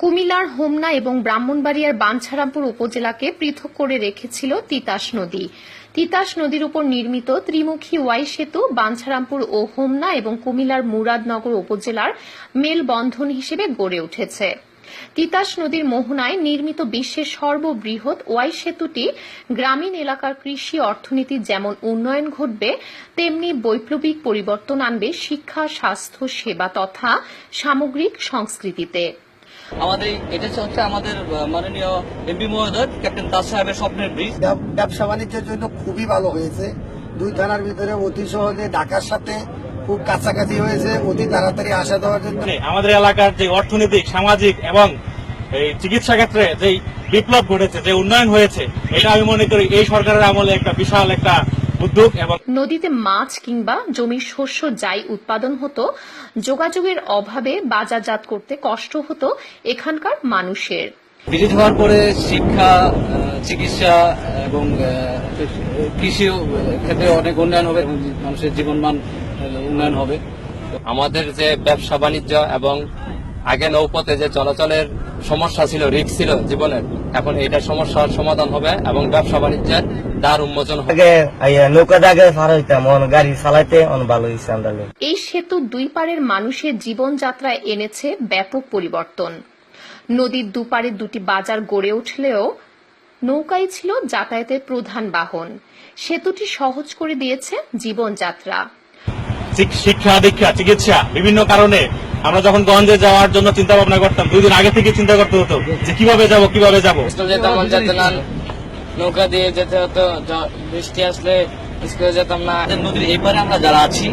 কুমিল্লার হোমনা এবং ব্রাহ্মণবাড়িয়ার বাঞ্ছারামপুর উপজেলাকে পৃথক করে রেখেছিল তিতাস নদী। তিতাস নদীর উপর নির্মিত ত্রিমুখী ওয়াই সেতু বাঞ্ছারামপুর ও হোমনা এবং কুমিলার মুরাদনগর উপজেলার মেলবন্ধন হিসেবে গড়ে উঠেছে। তিতাস নদীর মোহনায় নির্মিত বিশ্বের সর্ববৃহৎ ওয়াই সেতুটি গ্রামীণ এলাকার কৃষি অর্থনীতি যেমন উন্নয়ন ঘটবে, তেমনি বৈপ্লবিক পরিবর্তন আনবে শিক্ষা, স্বাস্থ্য, সেবা তথা সামগ্রিক সংস্কৃতিতে। আমাদের এটা হচ্ছে আমাদের মাননীয় এমপি মহোদয় ক্যাপ্টেন দাস সাহেবের স্বপ্নের ব্রিজ। ব্যবসা বাণিজ্যের জন্য খুবই ভালো হয়েছে। দুই থানার ভিতরে অতি সহজে ঢাকার সাথে খুব কাছাকাছি হয়েছে অতি তাড়াতাড়ি আসা দেওয়ার জন্য। আমাদের এলাকার যে অর্থনৈতিক সামাজিক এবং এই চিকিৎসা ক্ষেত্রে যে বিপ্লব ঘটেছে যে উন্নয়ন হয়েছে এটা আমি মনে করি এই সরকারের আমলে একটা বিশাল একটা উদ্যোগ এবং নদীতে মাছ কিংবা জমির শস্য যাই উৎপাদন হতো যোগাযোগের অভাবে বাজারজাত করতে কষ্ট হতো এখানকার মানুষের। ব্রিজ হওয়ার পরে শিক্ষা চিকিৎসা এবং আহ, কৃষি ক্ষেত্রে অনেক উন্নয়ন হবে মানুষের জীবনমান উন্নয়ন হবে। আমাদের যে ব্যবসা বাণিজ্য এবং আগে নৌপথে যে চলাচলের সমস্যা ছিল রিস্ক ছিল জীবনের এখন এটা সমস্যার সমাধান হবে এবং ব্যবসা বাণিজ্যের দ্বার উন্মোচন হবে। আগে নৌকা দাগে পার হইতাম গাড়ি চালাইতে অন ভালো হয়েছে আমরা এই সেতু দুই পারের মানুষের জীবনযাত্রায় এনেছে ব্যাপক পরিবর্তন। নদীর দুপারে দুটি বাজার গড়ে উঠলেও নৌকাই ছিল যাতায়াতের প্রধান বাহন। সেতুটি সহজ করে দিয়েছে জীবনযাত্রা। শিক- শিক্ষা দীক্ষা চিকিৎসা বিভিন্ন কারণে আমরা যখন গঞ্জে যাওয়ার জন্য চিন্তা ভাবনা করতাম দুই দিন আগে থেকে চিন্তা করতে হতো যে কীভাবে যাব কীভাবে যাব। নৌকা দিয়ে যেতে হতো বৃষ্টি আসলে স্কুলে যেতাম না। নদীর এপারে আমরা যারা আছি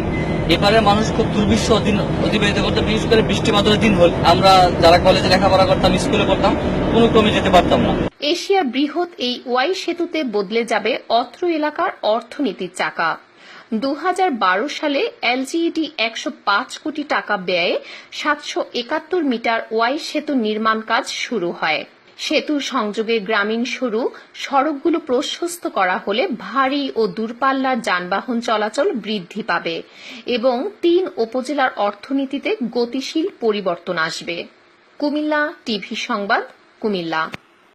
এপারের মানুষ খুব দুর্বিশ্ব দিন অতিবাহিত করতে বিশেষ করে বৃষ্টি মাত্রার দিন হল। আমরা যারা কলেজে লেখাপড়া করতাম স্কুলে পড়তাম কোনো ক্রমে যেতে পারতাম না। এশিয়ার বৃহৎ এই ওয়াই সেতুতে বদলে যাবে অত্র এলাকার অর্থনীতির চাকা। দু হাজার বারো সালে এলজিইডি একশো পাঁচ কোটি টাকা ব্যয়ে সাতশো একাত্তর মিটার ওয়াই সেতু নির্মাণ কাজ শুরু হয়। সেতুর সংযোগে গ্রামীণ সরু সড়কগুলো প্রশস্ত করা হলে ভারী ও দূরপাল্লার যানবাহন চলাচল বৃদ্ধি পাবে এবং তিন উপজেলার অর্থনীতিতে গতিশীল পরিবর্তন আসবে। কুমিল্লা টিভি সংবাদ, কুমিল্লা।